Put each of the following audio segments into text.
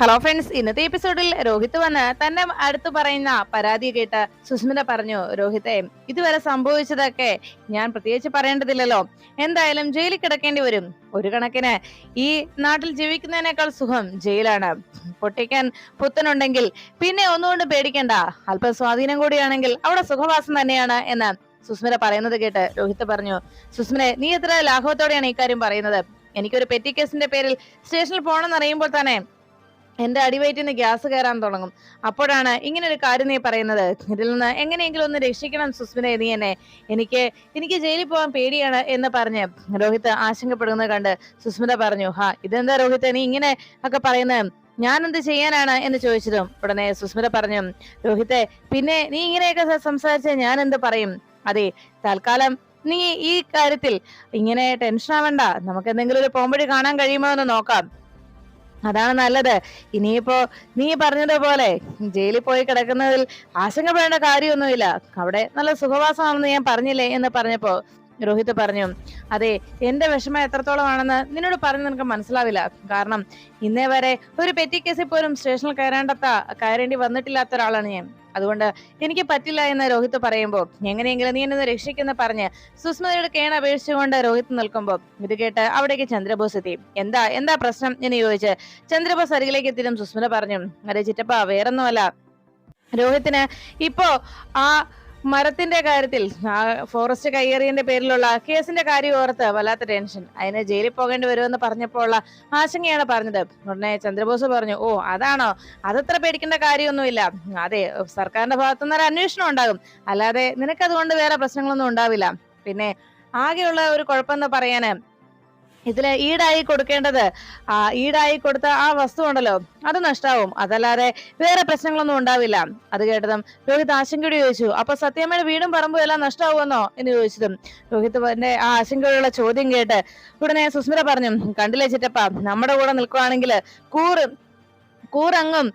Hello friends ഇന്നത്തെ എപ്പിസോഡിൽ രോഹിത് വന്ന് തന്നെ അടുത്ത് പറയുന്ന പരാതി കേട്ട് സുസ്മിത പറഞ്ഞു രോഹിത്തെ ഇതുവരെ സംഭവിച്ചതൊക്കെ ഞാൻ പ്രത്യേകിച്ച് പറയേണ്ടതില്ലല്ലോ. എന്തായാലും ജയിലിൽ കിടക്കേണ്ടി വരും. ഒരു കണക്കിന് ഈ നാട്ടിൽ ജീവിക്കുന്നതിനേക്കാൾ സുഖം ജയിലാണ്. പൊട്ടിക്കാൻ പുത്തനുണ്ടെങ്കിൽ പിന്നെ ഒന്നുകൊണ്ട് പേടിക്കണ്ട. അല്പം സ്വാധീനം കൂടിയാണെങ്കിൽ അവിടെ സുഖവാസം തന്നെയാണ് എന്ന് സുസ്മിത പറയുന്നത് കേട്ട് രോഹിത് പറഞ്ഞു. സുസ്മിനെ നീ എത്ര ലാഘവത്തോടെയാണ് ഇക്കാര്യം പറയുന്നത്? എനിക്കൊരു പെറ്റി കേസിന്റെ പേരിൽ സ്റ്റേഷനിൽ പോകണമെന്ന് അറിയുമ്പോൾ തന്നെ എന്റെ അടിവയറ്റിന് ഗ്യാസ് കയറാൻ തുടങ്ങും. അപ്പോഴാണ് ഇങ്ങനെ ഒരു കാര്യം നീ പറയുന്നത്. ഇതിൽ നിന്ന് എങ്ങനെയെങ്കിലും ഒന്ന് രക്ഷിക്കണം സുസ്മിനെ നീ എന്നെ. എനിക്ക് എനിക്ക് ജയിലിൽ പോകാൻ പേടിയാണ് എന്ന് പറഞ്ഞ് രോഹിത് ആശങ്കപ്പെടുന്നത് കണ്ട് സുസ്മിത പറഞ്ഞു ഹാ ഇതെന്താ രോഹിത്? നീ ഇങ്ങനെ ഒക്കെ പറയുന്നത്? ഞാൻ എന്ത് ചെയ്യാനാണ്? എന്ന് ചോദിച്ചതും ഉടനെ സുസ്മിത പറഞ്ഞു രോഹിത്തെ പിന്നെ നീ ഇങ്ങനെയൊക്കെ സംസാരിച്ചാൽ സംസാരിച്ച ഞാൻ എന്ത് പറയും? അതെ തൽക്കാലം നീ ഈ കാര്യത്തിൽ ഇങ്ങനെ ടെൻഷൻ ആവണ്ട നമുക്ക് എന്തെങ്കിലും ഒരു പോംവഴി കാണാൻ കഴിയുമോ എന്ന് നോക്കാം. അതാണ് നല്ലത്. ഇനിയിപ്പോ നീ പറഞ്ഞതുപോലെ ജയിലിൽ പോയി കിടക്കുന്നതിൽ ആശങ്കപ്പെടേണ്ട കാര്യമൊന്നുമില്ല. അവിടെ നല്ല സുഖവാസമാണെന്ന് ഞാൻ പറഞ്ഞില്ലേ എന്ന് പറഞ്ഞപ്പോ രോഹിത് പറഞ്ഞു അതെ എന്റെ വിഷമം എത്രത്തോളമാണെന്ന് നിന്നോട് പറഞ്ഞു നിനക്ക് മനസ്സിലാവില്ല. കാരണം ഇന്നേ വരെ ഒരു പെറ്റി കേസിൽ പോലും സ്റ്റേഷനിൽ കയറേണ്ടത്ത കയറേണ്ടി വന്നിട്ടില്ലാത്ത ഒരാളാണ് ഞാൻ. അതുകൊണ്ട് എനിക്ക് പറ്റില്ല എന്ന് രോഹിത് പറയുമ്പോൾ എങ്ങനെയെങ്കിലും നീ എന്നെ രക്ഷിക്കുന്ന പറഞ്ഞ് സുസ്മിതയുടെ കേണ അപേക്ഷിച്ചുകൊണ്ട് രോഹിത് നിൽക്കുമ്പോൾ ഇത് കേട്ട് അവിടേക്ക് ചന്ദ്രബോസ് എത്തി. എന്താ എന്താ പ്രശ്നം? എന്ന് ചോദിച്ച് ചന്ദ്രബോസ് അരികിലേക്ക് എത്തിയും സുസ്മിത പറഞ്ഞു അരെ ചിറ്റപ്പ വേറൊന്നുമല്ല. രോഹിത്തിന് ഇപ്പോ ആ മരത്തിന്റെ കാര്യത്തിൽ ഫോറസ്റ്റ് കയ്യേറിയതിന്റെ പേരിലുള്ള കേസിന്റെ കാര്യം ഓർത്ത് വല്ലാത്ത ടെൻഷൻ. അതിന് ജയിലിൽ പോകേണ്ടി വരുമെന്ന് പറഞ്ഞപ്പോൾ ഉള്ള ആശങ്കയാണ് പറഞ്ഞത്. ഉടനെ ചന്ദ്രബോസ് പറഞ്ഞു ഓ അതാണോ? അതത്ര പേടിക്കേണ്ട കാര്യമൊന്നുമില്ല. അതെ സർക്കാരിന്റെ ഭാഗത്തുനിന്ന് ഒരു അന്വേഷണം ഉണ്ടാകും. അല്ലാതെ നിനക്കതുകൊണ്ട് വേറെ പ്രശ്നങ്ങളൊന്നും ഉണ്ടാവില്ല. പിന്നെ ആകെയുള്ള ഒരു കുഴപ്പമെന്ന് പറയാന് ഇതിൽ ഈടായി കൊടുക്കേണ്ടത് ആ ഈടായി കൊടുത്ത ആ വസ്തു ഉണ്ടല്ലോ അത് നഷ്ടാവും. അതല്ലാതെ വേറെ പ്രശ്നങ്ങളൊന്നും ഉണ്ടാവില്ല. അത് കേട്ടതും രോഹിത് ആശങ്കയോട് ചോദിച്ചു അപ്പൊ സത്യമ്മയുടെ വീടും പറമ്പും എല്ലാം നഷ്ടാവുമെന്നോ? എന്ന് ചോദിച്ചതും രോഹിത് എന്റെ ആ ആശങ്കയോടുള്ള ചോദ്യം കേട്ട് ഉടനെ സുസ്മിത പറഞ്ഞു കണ്ടില്ലേ ചിറ്റപ്പ നമ്മുടെ കൂടെ നിൽക്കുവാണെങ്കിൽ കൂറ് കൂറങ്ങും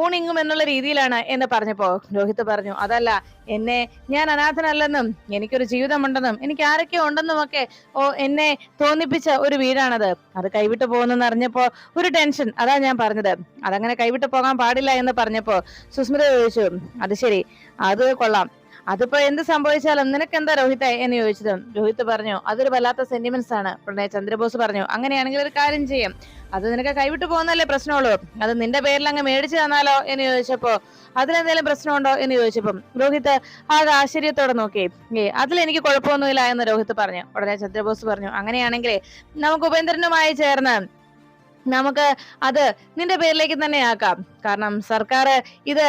ഊണിങ്ങും എന്നുള്ള രീതിയിലാണ് എന്ന് പറഞ്ഞപ്പോ രോഹിത് പറഞ്ഞു അതല്ല എന്നെ ഞാൻ അനാഥനല്ലെന്നും എനിക്കൊരു ജീവിതമുണ്ടെന്നും എനിക്ക് ആരൊക്കെ ഉണ്ടെന്നും ഒക്കെ ഓ എന്നെ തോന്നിപ്പിച്ച ഒരു വീടാണത്. അത് കൈവിട്ടു പോകുന്നെന്ന് അറിഞ്ഞപ്പോ ഒരു ടെൻഷൻ അതാ ഞാൻ പറഞ്ഞത്. അതങ്ങനെ കൈവിട്ടു പോകാൻ പാടില്ല എന്ന് പറഞ്ഞപ്പോ സുസ്മിത ചോദിച്ചു അത് ശരി അത് കൊള്ളാം. അതിപ്പോ എന്ത് സംഭവിച്ചാലും നിനക്ക് എന്താ രോഹിത്തെ എന്ന് ചോദിച്ചത്? രോഹിത് പറഞ്ഞു അതൊരു വല്ലാത്ത സെന്റിമെന്റ്സ് ആണ്. പ്രണയ ചന്ദ്രബോസ് പറഞ്ഞു അങ്ങനെയാണെങ്കിൽ ഒരു കാര്യം ചെയ്യും. അത് നിനക്ക് കൈവിട്ടു പോകുന്നല്ലേ പ്രശ്നമുള്ളൂ. അത് നിന്റെ പേരിൽ അങ്ങ് മേടിച്ചു തന്നാലോ? എന്ന് ചോദിച്ചപ്പോ അതിലെന്തെങ്കിലും പ്രശ്നമുണ്ടോ? എന്ന് ചോദിച്ചപ്പം രോഹിത് ആകെ ആശ്ചര്യത്തോടെ നോക്കി. ഏ അതിലെനിക്ക് കുഴപ്പമൊന്നുമില്ല എന്ന് രോഹിത് പറഞ്ഞു. ഉടനെ ചന്ദ്രബോസ് പറഞ്ഞു അങ്ങനെയാണെങ്കിൽ നമുക്ക് ഉപേന്ദ്രനുമായി ചേർന്ന് നമുക്ക് അത് നിന്റെ പേരിലേക്ക് തന്നെ ആക്കാം. കാരണം സർക്കാർ ഇത്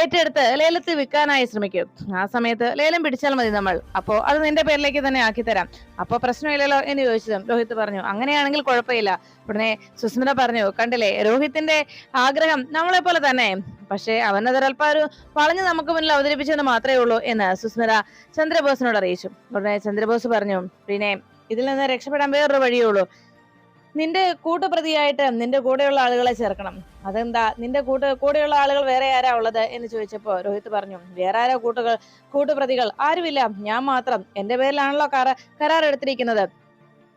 ഏറ്റെടുത്ത് ലേലത്തിൽ വിൽക്കാനായി ശ്രമിക്കും. ആ സമയത്ത് ലേലം പിടിച്ചാൽ മതി നമ്മൾ. അപ്പോൾ അത് നിന്റെ പേരിലേക്ക് തന്നെ ആക്കി തരാം. അപ്പൊ പ്രശ്നമില്ലല്ലോ എന്ന് ചോദിച്ചതും രോഹിത് പറഞ്ഞു. അങ്ങനെയാണെങ്കിൽ കുഴപ്പമില്ല. ഉടനെ സുസ്മിത പറഞ്ഞു കണ്ടില്ലേ രോഹിത്തിന്റെ ആഗ്രഹം നമ്മളെ പോലെ തന്നെ. പക്ഷേ അവനതൊരൽപ്പം ഒരു വളഞ്ഞ് നമുക്ക് മുന്നിൽ അവതരിപ്പിച്ചെന്ന് മാത്രമേ ഉള്ളൂ എന്ന് സുസ്മിത ചന്ദ്രബോസിനോട് അറിയിച്ചു. ഉടനെ ചന്ദ്രബോസ് പറഞ്ഞു പിന്നെ ഇതിൽ നിന്ന് രക്ഷപ്പെടാൻ വേറൊരു വഴിയേ ഉള്ളൂ. നിന്റെ കൂട്ടുപ്രതിയായിട്ട് നിന്റെ കൂടെയുള്ള ആളുകളെ ചേർക്കണം. അതെന്താ? നിന്റെ കൂട്ട് കൂടെയുള്ള ആളുകൾ വേറെ ആരാ ഉള്ളത് എന്ന് ചോദിച്ചപ്പോ രോഹിത് പറഞ്ഞു വേറെ ആരാ കൂട്ടുകൾ കൂട്ടുപ്രതികൾ? ആരുമില്ല. ഞാൻ മാത്രം. എന്റെ പേരിലാണല്ലോ കരാർ എടുത്തിരിക്കുന്നത്.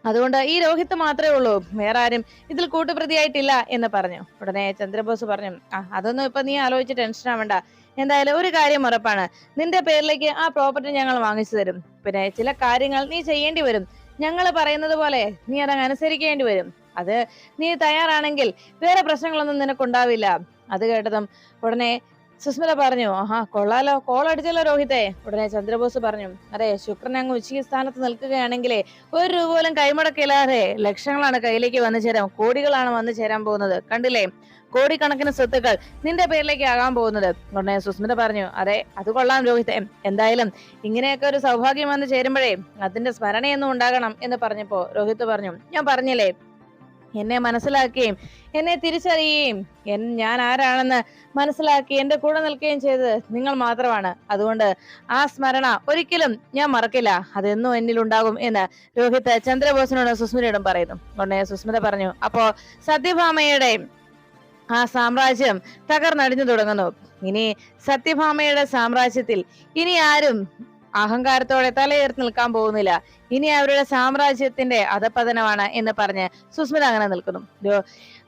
അതുകൊണ്ട് ഈ രോഹിത് മാത്രമേ ഉള്ളൂ. വേറെ ആരും ഇതിൽ കൂട്ടുപ്രതിയായിട്ടില്ല എന്ന് പറഞ്ഞു. ഉടനെ ചന്ദ്രബോസ് പറഞ്ഞു ആ അതൊന്നും ഇപ്പൊ നീ ആലോചിച്ച് ടെൻഷൻ ആവണ്ട. എന്തായാലും ഒരു കാര്യം ഉറപ്പാണ്. നിന്റെ പേരിലേക്ക് ആ പ്രോപ്പർട്ടി ഞങ്ങൾ വാങ്ങിച്ചു തരും. പിന്നെ ചില കാര്യങ്ങൾ നീ ചെയ്യേണ്ടി വരും. ഞങ്ങൾ പറയുന്നത് പോലെ നീ അതങ്ങ് അനുസരിക്കേണ്ടി വരും. അത് നീ തയ്യാറാണെങ്കിൽ വേറെ പ്രശ്നങ്ങളൊന്നും നിനക്കുണ്ടാവില്ല. അത് കേട്ടതും ഉടനെ സുസ്മിത പറഞ്ഞു ആഹാ കൊള്ളാലോ. കോൾ അടിച്ചല്ലോ രോഹിത്തെ. ഉടനെ ചന്ദ്രബോസ് പറഞ്ഞു അതെ ശുക്രൻ അങ്ങ് ഉച്ചയ്ക്ക് സ്ഥാനത്ത് നിൽക്കുകയാണെങ്കിലേ ഒരു രൂപ പോലും കൈമുടക്കില്ലാതെ ലക്ഷങ്ങളാണ് കയ്യിലേക്ക് വന്നു ചേരാൻ കോടികളാണ് വന്നു ചേരാൻ പോകുന്നത്. കണ്ടില്ലേ? കോടിക്കണക്കിന് സ്വത്തുക്കൾ നിന്റെ പേരിലേക്ക് ആകാൻ പോകുന്നത്. ഉടനെ സുസ്മിത പറഞ്ഞു അതെ അത് കൊള്ളാം രോഹിത്തെ. എന്തായാലും ഇങ്ങനെയൊക്കെ ഒരു സൗഭാഗ്യം വന്ന് ചേരുമ്പോഴേ അതിന്റെ സ്മരണയൊന്നും ഉണ്ടാകണം എന്ന് പറഞ്ഞപ്പോ രോഹിത് പറഞ്ഞു ഞാൻ പറഞ്ഞില്ലേ എന്നെ മനസ്സിലാക്കുകയും എന്നെ തിരിച്ചറിയുകയും ഞാൻ ആരാണെന്ന് മനസ്സിലാക്കി എന്റെ കൂടെ നിൽക്കുകയും ചെയ്തത് നിങ്ങൾ മാത്രമാണ്. അതുകൊണ്ട് ആ സ്മരണ ഒരിക്കലും ഞാൻ മറക്കില്ല. അതെന്നും എന്നിൽ ഉണ്ടാകും എന്ന് രോഹിത് ചന്ദ്രബോസിനോട് സുസ്മിതയോടും പറയുന്നു. ഉടനെ സുസ്മിത പറഞ്ഞു അപ്പോ സത്യഭാമയുടെ ആ സാമ്രാജ്യം തകർന്നടിഞ്ഞു തുടങ്ങുന്നു. ഇനി സത്യഭാമയുടെ സാമ്രാജ്യത്തിൽ ഇനി ആരും അഹങ്കാരത്തോടെ തലയുയർത്തി നിൽക്കാൻ പോകുന്നില്ല. ഇനി അവരുടെ സാമ്രാജ്യത്തിന്റെ അധപതനമാണ് എന്ന് പറഞ്ഞ് സുസ്മിത അങ്ങനെ നിൽക്കുന്നു.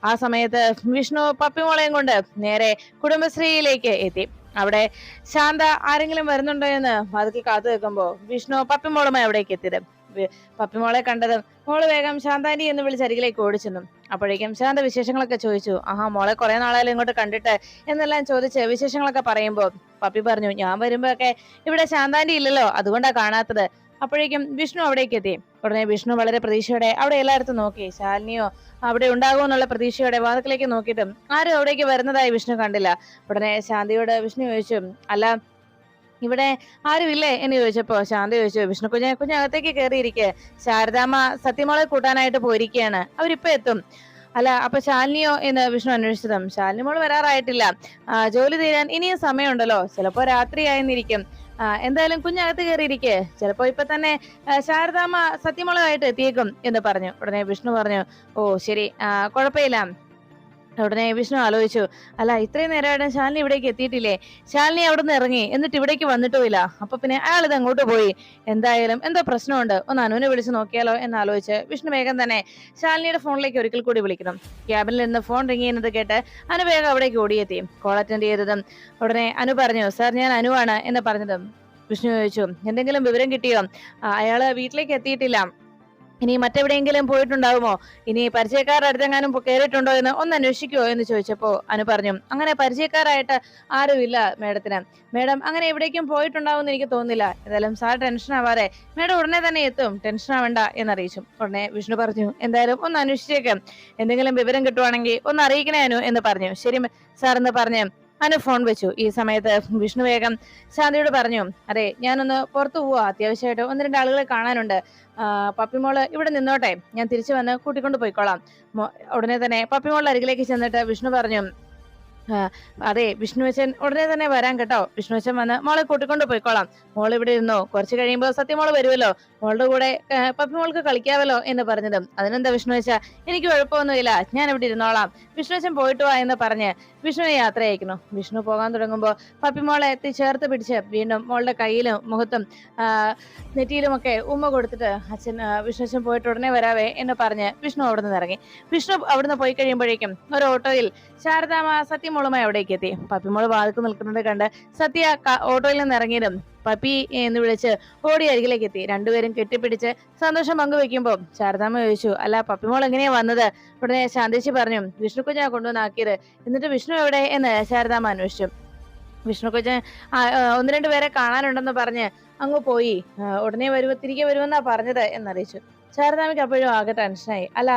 ആ സമയത്ത് വിഷ്ണു പപ്പിമോളയും കൊണ്ട് നേരെ കുടുംബശ്രീയിലേക്ക് എത്തി. അവിടെ ശാന്ത ആരെങ്കിലും വരുന്നുണ്ടോ എന്ന് വാതിൽ കാത്തു നിൽക്കുമ്പോ വിഷ്ണു പപ്പിമോളുമായി അവിടേക്ക് എത്തിയത്. പപ്പിമോളെ കണ്ടതും മോൾ വേഗം ശാന്താനി എന്ന് വിളിച്ച് അരികിലേക്ക് ഓടിച്ചെന്നു. അപ്പോഴേക്കും ശാന്ത വിശേഷങ്ങളൊക്കെ ചോദിച്ചു. ആഹാ മോളെ കുറെ നാളായാലും ഇങ്ങോട്ട് കണ്ടിട്ട് എന്നെല്ലാം ചോദിച്ച് വിശേഷങ്ങളൊക്കെ പറയുമ്പോ പപ്പി പറഞ്ഞു ഞാൻ വരുമ്പോ ഒക്കെ ഇവിടെ ശാന്താന്റി ഇല്ലല്ലോ അതുകൊണ്ടാ കാണാത്തത്. അപ്പോഴേക്കും വിഷ്ണു അവിടേക്ക് എത്തി. ഉടനെ വിഷ്ണു വളരെ പ്രതീക്ഷയോടെ അവിടെ എല്ലായിടത്തും നോക്കി. ശാലിനിയോ അവിടെ ഉണ്ടാകുമെന്നുള്ള പ്രതീക്ഷയോടെ വാതിക്കലേക്ക് നോക്കിയിട്ടും ആരും അവിടേക്ക് വരുന്നതായി വിഷ്ണു കണ്ടില്ല. ഉടനെ ശാന്തിയോട് വിഷ്ണു ചോദിച്ചു അല്ല ഇവിടെ ആരുമില്ലേ? എന്ന് ചോദിച്ചപ്പോ ശാന്തി ചോദിച്ചു വിഷ്ണു കുഞ്ഞ് കുഞ്ഞകത്തേക്ക് കയറിയിരിക്കെ ശാരദാമ്മ സത്യമോളെ കൂട്ടാനായിട്ട് പോയിരിക്കുകയാണ് അവരിപ്പോ എത്തും. അല്ല അപ്പൊ ശാലിനിയോ എന്ന് വിഷ്ണു അന്വേഷിച്ചതും ശാലിനി മോൾ വരാറായിട്ടില്ല. ജോലി തീരാൻ ഇനിയും സമയമുണ്ടല്ലോ. ചിലപ്പോ രാത്രിയായെന്നിരിക്കും. എന്തായാലും കുഞ്ഞകത്ത് കയറിയിരിക്കെ ചിലപ്പോ ഇപ്പൊ തന്നെ ശാരദാമ്മ സത്യമോളായിട്ട് എത്തിയേക്കും എന്ന് പറഞ്ഞു. ഉടനെ വിഷ്ണു പറഞ്ഞു ഓ ശരി. കുഴപ്പമില്ല. ഉടനെ വിഷ്ണു ആലോചിച്ചു അല്ല ഇത്രയും നേരമായിട്ട് ശാലിനി ഇവിടേക്ക് എത്തിയിട്ടില്ലേ? ശാലിനി അവിടെ നിന്ന് ഇറങ്ങി എന്നിട്ട് ഇവിടേക്ക് വന്നിട്ടുമില്ല അപ്പൊ പിന്നെ അയാൾ ഇത് അങ്ങോട്ട് പോയി. എന്തായാലും എന്തോ പ്രശ്നമുണ്ട്. ഒന്ന് അനുവിനെ വിളിച്ച് നോക്കിയാലോ എന്ന് ആലോചിച്ച് വിഷ്ണു വേഗം തന്നെ ശാലിനിയുടെ ഫോണിലേക്ക് ഒരിക്കൽ കൂടി വിളിക്കണം ക്യാബിനിൽ നിന്ന് ഫോൺ റിങ് ചെയ്യുന്നത് കേട്ട് അനു വേഗം അവിടേക്ക് ഓടിയെത്തി. കോൾ അറ്റൻഡ് ചെയ്തതും ഉടനെ അനു പറഞ്ഞു സാർ ഞാൻ അനുവാണ് എന്ന് പറഞ്ഞതും വിഷ്ണു ചോദിച്ചു. എന്തെങ്കിലും വിവരം കിട്ടിയോ? അയാൾ വീട്ടിലേക്ക് എത്തിയിട്ടില്ല. ഇനി മറ്റെവിടെയെങ്കിലും പോയിട്ടുണ്ടാവുമോ? ഇനി പരിചയക്കാരുടെ അടുത്തെങ്ങാനും കയറിയിട്ടുണ്ടോ എന്ന് ഒന്ന് അന്വേഷിക്കുമോ എന്ന് ചോദിച്ചപ്പോ അനു പറഞ്ഞു അങ്ങനെ പരിചയക്കാരായിട്ട് ആരുമില്ല മേഡത്തിന്. മേഡം അങ്ങനെ എവിടേക്കും പോയിട്ടുണ്ടാവുമെന്ന് എനിക്ക് തോന്നുന്നില്ല. എന്തായാലും സാർ ടെൻഷൻ ആവാതെ മേഡം ഉടനെ തന്നെ എത്തും. ടെൻഷൻ ആവണ്ട എന്നറിയിച്ചു. ഉടനെ വിഷ്ണു പറഞ്ഞു എന്തായാലും ഒന്ന് അന്വേഷിച്ചേക്കാം. എന്തെങ്കിലും വിവരം കിട്ടുവാണെങ്കിൽ ഒന്ന് അറിയിക്കണേ അനു എന്ന് പറഞ്ഞു. ശരി സാർ എന്ന് പറഞ്ഞ് അനു ഫോൺ വെച്ചു. ഈ സമയത്ത് വിഷ്ണു വേഗം ശാന്തിയോട് പറഞ്ഞു അതെ ഞാനൊന്ന് പുറത്തു പോവാ. അത്യാവശ്യമായിട്ട് ഒന്ന് രണ്ട് ആളുകളെ കാണാനുണ്ട്. പപ്പിമോൾ ഇവിടെ നിന്നോട്ടെ. ഞാൻ തിരിച്ചു വന്ന് കൂട്ടിക്കൊണ്ട് പോയിക്കോളാം. ഉടനെ തന്നെ പപ്പിമോളുടെ അരികിലേക്ക് ചെന്നിട്ട് വിഷ്ണു പറഞ്ഞു "ആ, അതെ വിഷ്ണുവച്ചൻ ഉടനെ തന്നെ വരാൻ കേട്ടോ. വിഷ്ണുവച്ചൻ വന്ന് മോളെ കൂട്ടിക്കൊണ്ട് പോയിക്കോളാം. മോൾ ഇവിടെ ഇരുന്നോ? കുറച്ച് കഴിയുമ്പോൾ സത്യമോൾ വരുമല്ലോ മോളുടെ കൂടെ പപ്പി പപ്പിമോൾക്ക് കളിക്കാവല്ലോ എന്ന് പറഞ്ഞതും. അതിനെന്താ വിഷ്ണുവച്ച? എനിക്ക് കുഴപ്പമൊന്നുമില്ല. ഞാൻ ഇവിടെ ഇരുന്നോളാം. വിഷ്ണുവച്ചൻ പോയിട്ട് വാ എന്ന് പറഞ്ഞ് വിഷ്ണുവിനെ യാത്ര അയക്കുന്നു. വിഷ്ണു പോകാൻ തുടങ്ങുമ്പോൾ പപ്പിമോളെ എത്തി ചേർത്ത് പിടിച്ച് വീണ്ടും മോളുടെ കയ്യിലും മുഖത്തും നെറ്റിയിലുമൊക്കെ ഉമ്മ കൊടുത്തിട്ട് അച്ഛൻ വിഷ്ണുവച്ചൻ പോയിട്ട് ഉടനെ വരാവേ എന്ന് പറഞ്ഞ് വിഷ്ണു അവിടുന്ന് ഇറങ്ങി. വിഷ്ണു അവിടുന്ന് പോയി കഴിയുമ്പോഴേക്കും ഒരു ഓട്ടോയിൽ ശാരദാമ്മ സത്യമോളുമായി അവിടേക്ക് എത്തി. പപ്പിമോൾ വാതിക്ക് നിൽക്കുന്നത് കണ്ട് സത്യ ഓട്ടോയിൽ നിന്ന് ഇറങ്ങിയതും പപ്പി എന്ന് വിളിച്ച് ഓടി അരികിലേക്ക് എത്തി. രണ്ടുപേരും കെട്ടിപ്പിടിച്ച് സന്തോഷം പങ്കുവെക്കുമ്പോൾ ശാരദാമ്മ ചോദിച്ചു അല്ല പപ്പിമോൾ എങ്ങനെയാ വന്നത്? ഉടനെ ശാന്തേച്ചി പറഞ്ഞു വിഷ്ണു കുഞ്ഞാ കൊണ്ടുവന്നാക്കിയത് എന്നിട്ട് വിഷ്ണു എവിടെ? എന്ന് ശാരദാമ്മ അന്വേഷിച്ചു. വിഷ്ണു ആ, ഒന്ന് രണ്ട് പേരെ കാണാനുണ്ടെന്ന് പറഞ്ഞ് അങ്ങ് പോയി. ഉടനെ വരുമോ തിരികെ വരുമെന്നാ പറഞ്ഞത് എന്നറിയിച്ചു. ശാരദാമിക്ക് അപ്പോഴും ആകെ ടെൻഷനായി അല്ല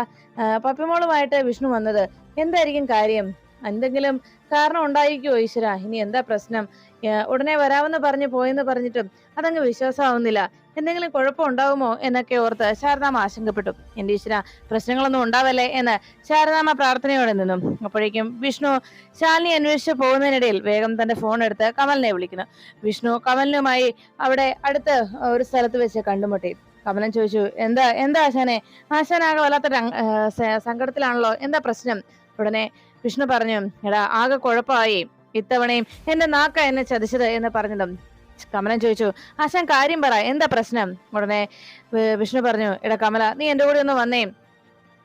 പപ്പിമോളുമായിട്ട് വിഷ്ണു വന്നത് എന്തായിരിക്കും കാര്യം? എന്തെങ്കിലും കാരണം ഉണ്ടായിരിക്കുമോ ഈശ്വര? ഇനി എന്താ പ്രശ്നം? ഉടനെ വരാമെന്ന് പറഞ്ഞു പോയെന്ന് പറഞ്ഞിട്ടും അതങ്ങ് വിശ്വാസമാവുന്നില്ല. എന്തെങ്കിലും കുഴപ്പം ഉണ്ടാകുമോ എന്നൊക്കെ ഓർത്ത് ശാരദാമ ആശങ്കപ്പെട്ടു. എന്റെ ഈശ്വര പ്രശ്നങ്ങളൊന്നും ഉണ്ടാവല്ലേ എന്ന് ശാരദാമ പ്രാർത്ഥനയോടെ നിന്നു. അപ്പോഴേക്കും വിഷ്ണു ശാലിനി അന്വേഷിച്ച് പോകുന്നതിനിടയിൽ വേഗം തന്റെ ഫോൺ എടുത്ത് കമലിനെ വിളിക്കുന്നു. വിഷ്ണു കമലിനുമായി അവിടെ അടുത്ത് ഒരു സ്ഥലത്ത് വെച്ച് കണ്ടുമുട്ടി. കമലൻ ചോദിച്ചു എന്താ എന്താ ആശാനെ? ആശാനാകെ വല്ലാത്ത സങ്കടത്തിലാണല്ലോ. എന്താ പ്രശ്നം? ഉടനെ വിഷ്ണു പറഞ്ഞു എടാ ആകെ കുഴപ്പമായി. ഇത്തവണയും എന്റെ നാക്ക എന്നെ ചതിച്ചത് എന്ന് പറഞ്ഞതും കമലൻ ചോദിച്ചു ആശാൻ കാര്യം പറ എന്താ പ്രശ്നം? ഉടനെ വിഷ്ണു പറഞ്ഞു എടാ കമല നീ എന്റെ കൂടെ ഒന്ന് വന്നേ.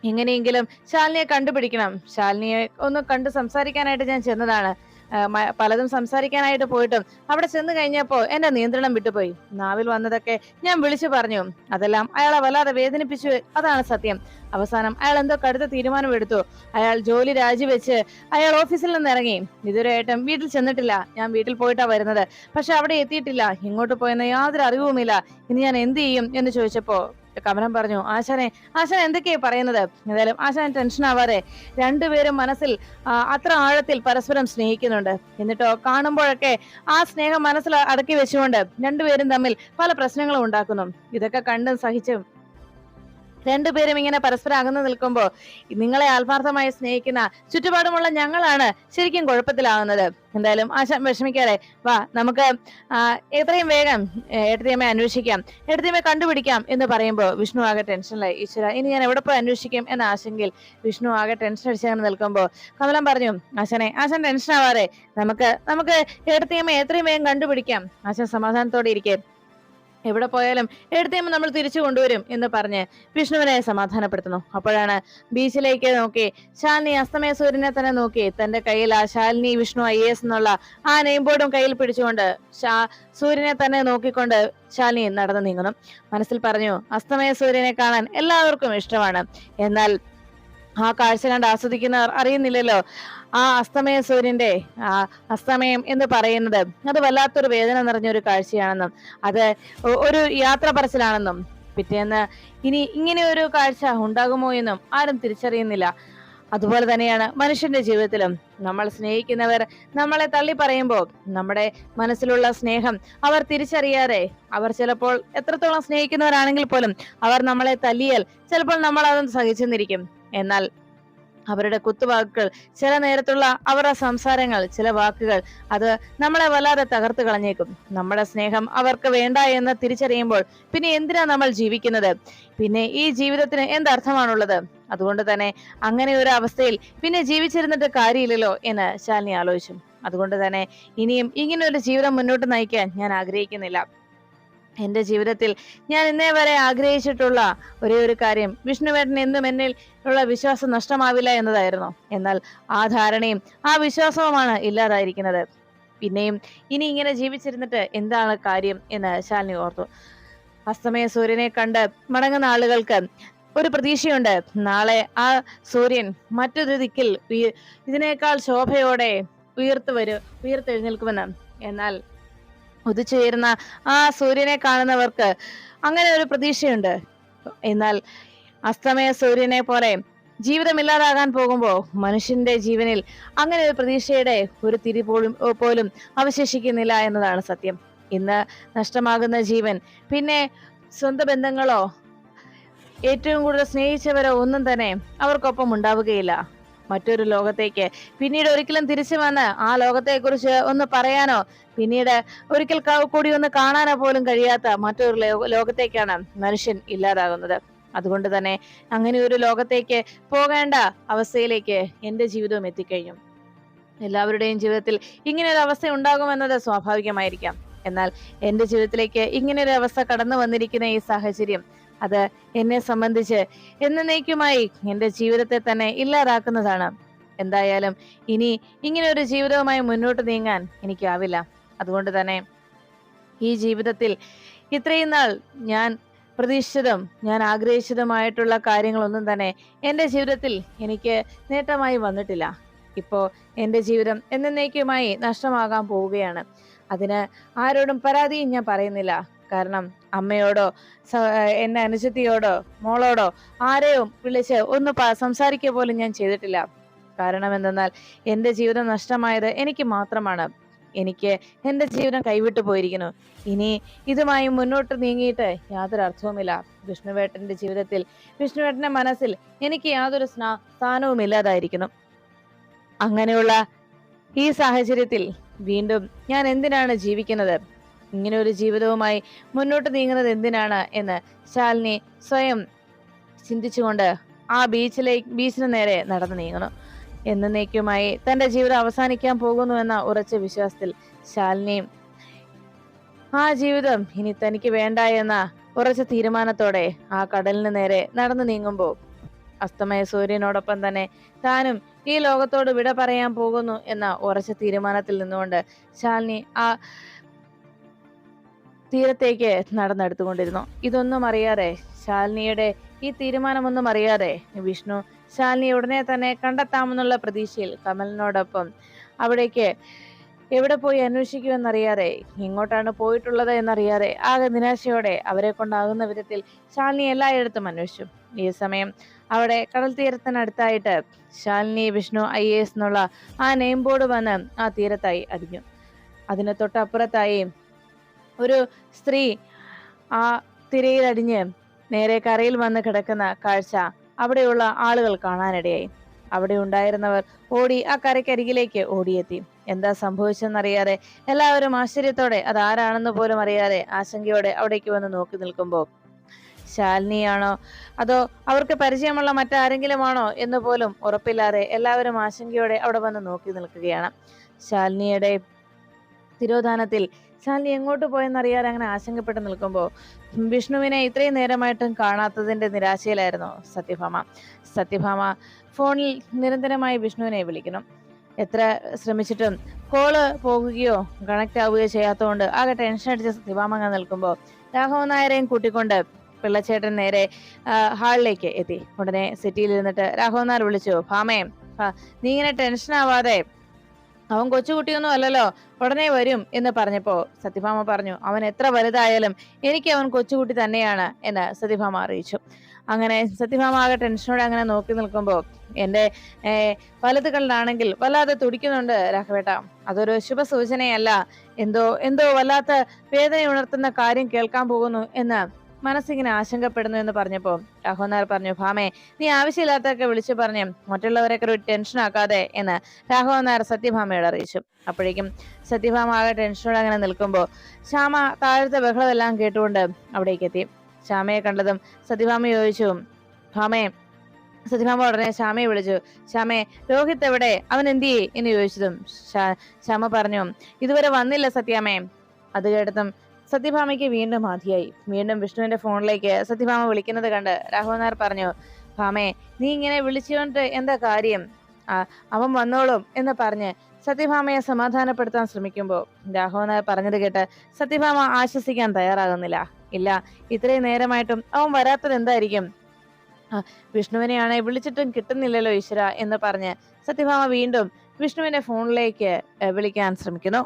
എങ്ങനെയെങ്കിലും ശാലിനിയെ കണ്ടുപിടിക്കണം. ശാലിനിയെ ഒന്ന് കണ്ടു സംസാരിക്കാനായിട്ട് ഞാൻ ചെന്നതാണ്. പലതും സംസാരിക്കാനായിട്ട് പോയിട്ടും അവിടെ ചെന്ന് കഴിഞ്ഞപ്പോ എന്റെ നിയന്ത്രണം വിട്ടുപോയി. നാവിൽ വന്നതൊക്കെ ഞാൻ വിളിച്ചു പറഞ്ഞു. അതെല്ലാം അയാളെ വല്ലാതെ വേദനിപ്പിച്ചു. അതാണ് സത്യം. അവസാനം അയാൾ എന്തോ കടുത്ത തീരുമാനമെടുത്തു. അയാൾ ജോലി രാജിവെച്ച് അയാൾ ഓഫീസിൽ നിന്ന് ഇറങ്ങി. ഇതുവരെയായിട്ടും വീട്ടിൽ ചെന്നിട്ടില്ല. ഞാൻ വീട്ടിൽ പോയിട്ടാ വരുന്നത്. പക്ഷെ അവിടെ എത്തിയിട്ടില്ല. ഇങ്ങോട്ട് പോയെന്ന് യാതൊരു അറിവുമില്ല. ഇനി ഞാൻ എന്ത് ചെയ്യും എന്ന് ചോദിച്ചപ്പോ കമലം പറഞ്ഞു ആശാനെ ആശാൻ എന്തൊക്കെയാ പറയുന്നത്? എന്തായാലും ആശാൻ ടെൻഷൻ ആവാതെ രണ്ടുപേരും മനസ്സിൽ അത്ര ആഴത്തിൽ പരസ്പരം സ്നേഹിക്കുന്നുണ്ട്. എന്നിട്ടോ കാണുമ്പോഴൊക്കെ ആ സ്നേഹം മനസ്സിൽ അടക്കി വെച്ചുകൊണ്ട് രണ്ടുപേരും തമ്മിൽ പല പ്രശ്നങ്ങളും ഉണ്ടാക്കുന്നു. ഇതൊക്കെ കണ്ടും സഹിച്ചും രണ്ടുപേരും ഇങ്ങനെ പരസ്പരം അകന്നു നിൽക്കുമ്പോൾ നിങ്ങളെ ആത്മാർത്ഥമായി സ്നേഹിക്കുന്ന ചുറ്റുപാടുമുള്ള ഞങ്ങളാണ് ശരിക്കും കുഴപ്പത്തിലാവുന്നത്. എന്തായാലും ആശ വിഷമിക്കാതെ വാ നമുക്ക് എത്രയും വേഗം ഏട്ടത്തിയമ്മയെ അന്വേഷിക്കാം. ഏട്ടത്തിയമ്മയെ കണ്ടുപിടിക്കാം എന്ന് പറയുമ്പോൾ വിഷ്ണു ആകെ ടെൻഷനിലായി. ഈശ്വര ഇനി ഞാൻ എവിടെ പോയി അന്വേഷിക്കും എന്ന ആശങ്കയിൽ വിഷ്ണു ആകെ ടെൻഷൻ അടിച്ചങ്ങനെ നിൽക്കുമ്പോൾ കമലം പറഞ്ഞു ആശനെ ആശൻ ടെൻഷൻ ആവാതെ നമുക്ക് നമുക്ക് ഏട്ടത്തിയമ്മയെ എത്രയും വേഗം കണ്ടുപിടിക്കാം. ആശാൻ സമാധാനത്തോടെ ഇരിക്കെ. എവിടെ പോയാലും എടുത്തേമ്പോ നമ്മൾ തിരിച്ചു കൊണ്ടുവരും എന്ന് പറഞ്ഞ് വിഷ്ണുവിനെ സമാധാനപ്പെടുത്തുന്നു. അപ്പോഴാണ് ബീച്ചിലേക്ക് നോക്കി ശാലിനി അസ്തമയ സൂര്യനെ തന്നെ നോക്കി. തന്റെ കയ്യിൽ ആ ശാലിനി വിഷ്ണു ഐ എസ് എന്നുള്ള ആ നെയിം ബോർഡും കയ്യിൽ പിടിച്ചുകൊണ്ട് സൂര്യനെ തന്നെ നോക്കിക്കൊണ്ട് ശാലിനി നടന്നു നീങ്ങുന്നു. മനസ്സിൽ പറഞ്ഞു അസ്തമയ സൂര്യനെ കാണാൻ എല്ലാവർക്കും ഇഷ്ടമാണ്. എന്നാൽ ആ കാഴ്ച കണ്ട് ആസ്വദിക്കുന്നവർ അറിയുന്നില്ലല്ലോ. ആ അസ്തമയ സൂര്യന്റെ ആ അസ്തമയം എന്ന് പറയുന്നത് അത് വല്ലാത്തൊരു വേദന നിറഞ്ഞ ഒരു കാഴ്ചയാണെന്നും അത് ഒരു യാത്ര പറച്ചിലാണെന്നും പിറ്റേന്ന് ഇനി ഇങ്ങനെ ഒരു കാഴ്ച ഉണ്ടാകുമോ എന്നും ആരും തിരിച്ചറിയുന്നില്ല. അതുപോലെ തന്നെയാണ് മനുഷ്യന്റെ ജീവിതത്തിലും നമ്മൾ സ്നേഹിക്കുന്നവർ നമ്മളെ തള്ളി പറയുമ്പോൾ നമ്മുടെ മനസ്സിലുള്ള സ്നേഹം അവർ തിരിച്ചറിയാതെ അവർ ചിലപ്പോൾ എത്രത്തോളം സ്നേഹിക്കുന്നവരാണെങ്കിൽ പോലും അവർ നമ്മളെ തല്ലിയാൽ ചിലപ്പോൾ നമ്മൾ അതും സഹിച്ചെന്നിരിക്കും. എന്നാൽ അവരുടെ കുത്തുവാക്കുകൾ ചില നേരത്തുള്ള അവരുടെ സംസാരങ്ങൾ ചില വാക്കുകൾ അത് നമ്മളെ വല്ലാതെ തകർത്ത് കളഞ്ഞേക്കും. നമ്മുടെ സ്നേഹം അവർക്ക് വേണ്ട എന്ന് തിരിച്ചറിയുമ്പോൾ പിന്നെ എന്തിനാ നമ്മൾ ജീവിക്കുന്നത്? പിന്നെ ഈ ജീവിതത്തിന് എന്തർത്ഥമാണുള്ളത്? അതുകൊണ്ട് തന്നെ അങ്ങനെ ഒരു അവസ്ഥയിൽ പിന്നെ ജീവിച്ചിരുന്നിട്ട് കാര്യമില്ലല്ലോ എന്ന് ശാലിനി ആലോചിച്ചു. അതുകൊണ്ട് തന്നെ ഇനിയും ഇങ്ങനെ ഒരു ജീവിതം മുന്നോട്ട് നയിക്കാൻ ഞാൻ ആഗ്രഹിക്കുന്നില്ല. എന്റെ ജീവിതത്തിൽ ഞാൻ ഇന്നേ വരെ ആഗ്രഹിച്ചിട്ടുള്ള ഒരേ ഒരു കാര്യം വിഷ്ണുവേട്ടൻ എന്നും എന്നിൽ ഉള്ള വിശ്വാസം നഷ്ടമാവില്ല എന്നതായിരുന്നു. എന്നാൽ ആ ധാരണയും ആ വിശ്വാസവുമാണ് ഇല്ലാതായിരിക്കുന്നത്. പിന്നെയും ഇനി ഇങ്ങനെ ജീവിച്ചിരുന്നിട്ട് എന്താണ് കാര്യം എന്ന് ശാലിനി ഓർത്തു. അസ്തമയ സൂര്യനെ കണ്ട് മടങ്ങുന്ന ആളുകൾക്ക് ഒരു പ്രതീക്ഷയുണ്ട്. നാളെ ആ സൂര്യൻ മറ്റൊരു ദിക്കിൽ ഇതിനേക്കാൾ ശോഭയോടെ ഉയർത്തു വരും ഉയർത്തെഴുന്നേൽക്കുമെന്ന്. എന്നാൽ ഉദിച്ചുയരുന്ന ആ സൂര്യനെ കാണുന്നവർക്ക് അങ്ങനെ ഒരു പ്രതീക്ഷയുണ്ട്. എന്നാൽ അസ്തമയ സൂര്യനെ പോലെ ജീവിതമില്ലാതാകാൻ പോകുമ്പോൾ മനുഷ്യന്റെ ജീവനിൽ അങ്ങനെ ഒരു പ്രതീക്ഷയുടെ ഒരു തിരി പോലും പോലും അവശേഷിക്കുന്നില്ല എന്നതാണ് സത്യം. ഇന്ന് നഷ്ടമാകുന്ന ജീവൻ പിന്നെ സ്വന്തം ബന്ധങ്ങളോ ഏറ്റവും കൂടുതൽ സ്നേഹിച്ചവരോ ഒന്നും തന്നെ അവർക്കൊപ്പം ഉണ്ടാവുകയില്ല. മറ്റൊരു ലോകത്തേക്ക്. പിന്നീട് ഒരിക്കലും തിരിച്ചു വന്ന് ആ ലോകത്തെക്കുറിച്ച് ഒന്ന് പറയാനോ? പിന്നീട് ഒരിക്കൽ കൂടി ഒന്ന് കാണാനോ പോലും കഴിയാത്ത മറ്റൊരു ലോകത്തേക്കാണ് മനുഷ്യൻ ഇല്ലാതാകുന്നത്. അതുകൊണ്ട് തന്നെ അങ്ങനെ ഒരു ലോകത്തേക്ക് പോകേണ്ട അവസ്ഥയിലേക്ക് എന്റെ ജീവിതവും എത്തിക്കഴിഞ്ഞു. എല്ലാവരുടെയും ജീവിതത്തിൽ ഇങ്ങനെ ഒരു അവസ്ഥ ഉണ്ടാകുമെന്നത് സ്വാഭാവികമായിരിക്കാം. എന്നാൽ എന്റെ ജീവിതത്തിലേക്ക് ഇങ്ങനെ ഒരു അവസ്ഥ കടന്നു വന്നിരിക്കുന്ന ഈ സാഹചര്യം അത് എന്നെ സംബന്ധിച്ച് എന്നേക്കുമായി എന്റെ ജീവിതത്തെ തന്നെ ഇല്ലാതാക്കുന്നതാണ്. എന്തായാലും ഇനി ഇങ്ങനെ ഒരു ജീവിതവുമായി മുന്നോട്ട് നീങ്ങാൻ എനിക്കാവില്ല. അതുകൊണ്ട് തന്നെ ഈ ജീവിതത്തിൽ ഇത്രയും നാൾ ഞാൻ പ്രതീക്ഷിച്ചതും ഞാൻ ആഗ്രഹിച്ചതുമായിട്ടുള്ള കാര്യങ്ങളൊന്നും തന്നെ എന്റെ ജീവിതത്തിൽ എനിക്ക് നേട്ടമായി വന്നിട്ടില്ല. ഇപ്പോൾ എന്റെ ജീവിതം എന്നേക്കുമായി നഷ്ടമാകാൻ പോവുകയാണ്. അതിന് ആരോടും പരാതിയും ഞാൻ പറയുന്നില്ല. കാരണം അമ്മയോടോ എന്നെ അനുജത്തിയോടോ മോളോടോ ആരെയും വിളിച്ച് ഒന്ന് സംസാരിക്കുക പോലും ഞാൻ ചെയ്തിട്ടില്ല. കാരണം എന്തെന്നാൽ എന്റെ ജീവിതം നഷ്ടമായത് എനിക്ക് മാത്രമാണ്. എനിക്ക് എന്റെ ജീവിതം കൈവിട്ടു പോയിരിക്കുന്നു. ഇനി ഇതുമായി മുന്നോട്ട് നീങ്ങിയിട്ട് യാതൊരു അർത്ഥവുമില്ല. വിഷ്ണുവേട്ടന്റെ ജീവിതത്തിൽ വിഷ്ണുവേട്ടന്റെ മനസ്സിൽ എനിക്ക് യാതൊരു സ്നാ സ്ഥാനവും ഇല്ലാതായിരിക്കുന്നു. അങ്ങനെയുള്ള ഈ സാഹചര്യത്തിൽ വീണ്ടും ഞാൻ എന്തിനാണ് ജീവിക്കുന്നത്? ഇങ്ങനെ ഒരു ജീവിതവുമായി മുന്നോട്ട് നീങ്ങുന്നത് എന്തിനാണ് എന്ന് ശാലിനി സ്വയം ചിന്തിച്ചുകൊണ്ട് ആ ബീച്ചിലേക്ക് ബീച്ചിന് നേരെ നടന്നു നീങ്ങുന്നു. എന്നേക്കുമായി തന്റെ ജീവിതം അവസാനിക്കാൻ പോകുന്നു എന്ന ഉറച്ച വിശ്വാസത്തിൽ ശാലിനിയും ആ ജീവിതം ഇനി തനിക്ക് വേണ്ട എന്ന ഉറച്ച തീരുമാനത്തോടെ ആ കടലിന് നേരെ നടന്നു നീങ്ങുമ്പോൾ അസ്തമയ സൂര്യനോടൊപ്പം തന്നെ താനും ഈ ലോകത്തോട് വിട പറയാൻ പോകുന്നു എന്ന ഉറച്ച തീരുമാനത്തിൽ നിന്നുകൊണ്ട് ശാലിനി ആ തീരത്തേക്ക് നടന്നെടുത്തുകൊണ്ടിരുന്നു. ഇതൊന്നും അറിയാതെ ശാലിനിയുടെ ഈ തീരുമാനമൊന്നും അറിയാതെ വിഷ്ണു ശാലിനി ഉടനെ തന്നെ കണ്ടെത്താമെന്നുള്ള പ്രതീക്ഷയിൽ കമലിനോടൊപ്പം അവിടേക്ക് എവിടെ പോയി അന്വേഷിക്കുമെന്നറിയാതെ ഇങ്ങോട്ടാണ് പോയിട്ടുള്ളത് എന്നറിയാതെ ആകെ നിരാശയോടെ അവരെ കൊണ്ടാകുന്ന വിധത്തിൽ ശാലിനി എല്ലായിടത്തും അന്വേഷിച്ചു. ഈ സമയം അവിടെ കടൽ തീരത്തിനടുത്തായിട്ട് ശാലിനി വിഷ്ണു ഐ എസ് എന്നുള്ള ആ നെയിം ബോർഡ് വന്ന് ആ തീരത്തായി അടിഞ്ഞു. അതിന് തൊട്ടപ്പുറത്തായി ഒരു സ്ത്രീ ആ തിരയിലടിഞ്ഞ് നേരെ കരയിൽ വന്ന് കിടക്കുന്ന കാഴ്ച അവിടെയുള്ള ആളുകൾ കാണാനിടയായി. അവിടെ ഉണ്ടായിരുന്നവർ ഓടി ആ കരയ്ക്കരികിലേക്ക് ഓടിയെത്തി. എന്താ സംഭവിച്ചെന്നറിയാതെ എല്ലാവരും ആശ്ചര്യത്തോടെ അത് ആരാണെന്ന് പോലും അറിയാതെ ആശങ്കയോടെ അവിടേക്ക് വന്ന് നോക്കി നിൽക്കുമ്പോൾ ശാലിനിയാണോ? അതോ അവർക്ക് പരിചയമുള്ള മറ്റാരെങ്കിലുമാണോ എന്ന് പോലും ഉറപ്പില്ലാതെ എല്ലാവരും ആശങ്കയോടെ അവിടെ വന്ന് നോക്കി നിൽക്കുകയാണ്. ശാലിനിയുടെ തിരോധാനത്തിൽ ശാലിനി എങ്ങോട്ട് പോയെന്നറിയാതെ അങ്ങനെ ആശങ്കപ്പെട്ട് നിൽക്കുമ്പോൾ വിഷ്ണുവിനെ ഇത്രയും നേരമായിട്ടും കാണാത്തതിന്റെ നിരാശയിലായിരുന്നു സത്യഭാമ. സത്യഭാമ ഫോണിൽ നിരന്തരമായി വിഷ്ണുവിനെ വിളിക്കുന്നു. എത്ര ശ്രമിച്ചിട്ടും കോൾ പോകുകയോ കണക്ട് ആവുകയോ ചെയ്യാത്തതുകൊണ്ട് ആകെ ടെൻഷൻ അടിച്ച സത്യഭാമ അങ്ങനെ നിൽക്കുമ്പോൾ രാഘവൻ നായരെയും കൂട്ടിക്കൊണ്ട് പിള്ളച്ചേട്ടൻ നേരെ ഹാളിലേക്ക് എത്തി. ഉടനെ സിറ്റിയിൽ ഇരുന്നിട്ട് രാഘവൻ നായർ വിളിച്ചു ഭാമേ നീ ഇങ്ങനെ ടെൻഷൻ ആവാതെ അവൻ കൊച്ചുകുട്ടിയൊന്നും അല്ലല്ലോ. ഉടനെ വരും എന്ന് പറഞ്ഞപ്പോ സത്യഭാമ പറഞ്ഞു അവൻ എത്ര വലുതായാലും എനിക്ക് അവൻ കൊച്ചുകുട്ടി തന്നെയാണ് എന്ന് സത്യഭാമ അറിയിച്ചു. അങ്ങനെ സത്യഭാമ ആകെ ടെൻഷനോടെ അങ്ങനെ നോക്കി നിൽക്കുമ്പോൾ എന്റെ ഏഹ് വലതുകളിലാണെങ്കിൽ വല്ലാതെ തുടിക്കുന്നുണ്ട് രാഘവേട്ട. അതൊരു ശുഭസൂചനയല്ല. എന്തോ എന്തോ വല്ലാത്ത വേദന ഉണർത്തുന്ന കാര്യം കേൾക്കാൻ പോകുന്നു എന്ന് മനസ്സിങ്ങനെ ആശങ്കപ്പെടുന്നു എന്ന് പറഞ്ഞപ്പോൾ രാഹുനാർ പറഞ്ഞു ഭാമേ നീ ആവശ്യമില്ലാത്തൊക്കെ വിളിച്ചു പറഞ്ഞു മറ്റുള്ളവരൊക്കെ ഒരു ടെൻഷൻ ആക്കാതെ എന്ന് രാഹുനാർ സത്യഭാമയോട് അറിയിച്ചു. അപ്പോഴേക്കും സത്യഭാമ ആകെ ടെൻഷനോടെ അങ്ങനെ നിൽക്കുമ്പോൾ ശ്യാമ താഴത്തെ ബഹളമെല്ലാം കേട്ടുകൊണ്ട് അവിടേക്ക് എത്തി. ശ്യാമയെ കണ്ടതും സത്യഭാമ ചോദിച്ചു ഭാമേ സത്യഭാമ ഉടനെ ശ്യാമയെ വിളിച്ചു ശ്യാമേ രോഹിത് എവിടെ? അവൻ എന്തിയേ എന്ന് ചോദിച്ചതും ശ്യാ- ശ്യാമ പറഞ്ഞു ഇതുവരെ വന്നില്ല സത്യാമേ. അത് കേട്ടതും സത്യഭാമയ്ക്ക് വീണ്ടും മതിയായി വീണ്ടും വിഷ്ണുവിന്റെ ഫോണിലേക്ക് സത്യഭാമ വിളിക്കുന്നത് കണ്ട് രാഘവൻ നായർ പറഞ്ഞു ഭാമേ നീ ഇങ്ങനെ വിളിച്ചുകൊണ്ട് എന്താ കാര്യം? അവൻ വന്നോളും എന്ന് പറഞ്ഞ് സത്യഭാമയെ സമാധാനപ്പെടുത്താൻ ശ്രമിക്കുമ്പോൾ രാഘവൻ നായർ പറഞ്ഞത് കേട്ട് സത്യഭാമ ആശ്വസിക്കാൻ തയ്യാറാകുന്നില്ല. ഇല്ല ഇത്രയും നേരമായിട്ടും അവൻ വരാത്തത് എന്തായിരിക്കും? വിഷ്ണുവിനെയാണെ വിളിച്ചിട്ടും കിട്ടുന്നില്ലല്ലോ ഈശ്വര എന്ന് പറഞ്ഞ് സത്യഭാമ വീണ്ടും വിഷ്ണുവിന്റെ ഫോണിലേക്ക് വിളിക്കാൻ ശ്രമിക്കുന്നു.